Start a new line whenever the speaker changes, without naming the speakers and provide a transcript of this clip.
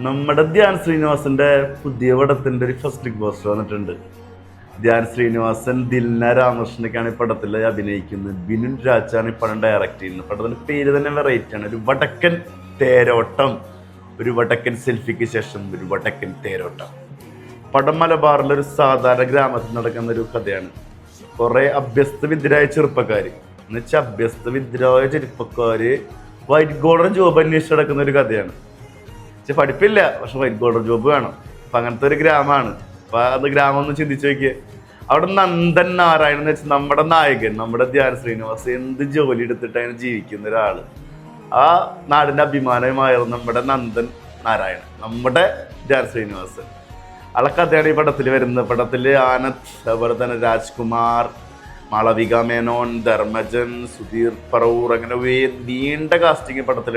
നമ്മുടെ ധ്യാൻ ശ്രീനിവാസന്റെ പുതിയ പടത്തിന്റെ ഒരു ഫസ്റ്റ് ലുക്ക് പോസ്റ്റർ വന്നിട്ടുണ്ട്. ധ്യാൻ ശ്രീനിവാസൻ ദിൽന രാമകൃഷ്ണനൊക്കെയാണ് ഈ പടത്തിൽ അഭിനയിക്കുന്നത്. ബിനുൻ രാജാണ് ഈ പടം ഡയറക്റ്റ് ചെയ്യുന്നത്. പടത്തിന്റെ പേര് തന്നെ വെറൈറ്റി ആണ്. ഒരു വടക്കൻ തേരോട്ടം. ഒരു വടക്കൻ സെൽഫിക്ക് ശേഷം ഒരു വടക്കൻ തേരോട്ടം. പടം മലബാറിലെ ഒരു സാധാരണ ഗ്രാമത്തിൽ നടക്കുന്ന ഒരു കഥയാണ്. കുറെ അഭ്യസ്ത വിദ്യരായ ചെറുപ്പക്കാര് എന്ന് വെച്ചാൽ അഭ്യസ്ത വിദ്യരായ ചെറുപ്പക്കാര് വൈറ്റ് ഗോൾഡൻ ജോബ് അന്വേഷിച്ച് നടക്കുന്ന ഒരു കഥയാണ്. പക്ഷെ പഠിപ്പില്ല പക്ഷെ ബോർഡർ ജോബ് വേണം. അപ്പൊ അങ്ങനത്തെ ഒരു ഗ്രാമമാണ്. അപ്പൊ അത് ഗ്രാമം ഒന്ന് ചിന്തിച്ചു നോക്കിയേ. അവിടെ നന്ദൻ നാരായണൻ എന്ന് വെച്ചാൽ നമ്മുടെ നായകൻ നമ്മുടെ ധ്യാന ശ്രീനിവാസ് എന്ത് ജോലി എടുത്തിട്ട് എടുത്തിട്ടാണ് ജീവിക്കുന്ന ഒരാൾ. ആ നാടിന്റെ അഭിമാനമായിരുന്നു നമ്മുടെ നന്ദൻ നാരായണൻ നമ്മുടെ ധ്യാന ശ്രീനിവാസൻ. ആളെ കഥയാണ് ഈ പടത്തിൽ വരുന്നത്. പടത്തിൽ ആനന്ദ് അതുപോലെ തന്നെ രാജ്കുമാർ മാളവിക മേനോൻ ധർമ്മജൻ സുധീർ പറവൂർ അങ്ങനെ നീണ്ട കാസ്റ്റിംഗ് പടത്തിൽ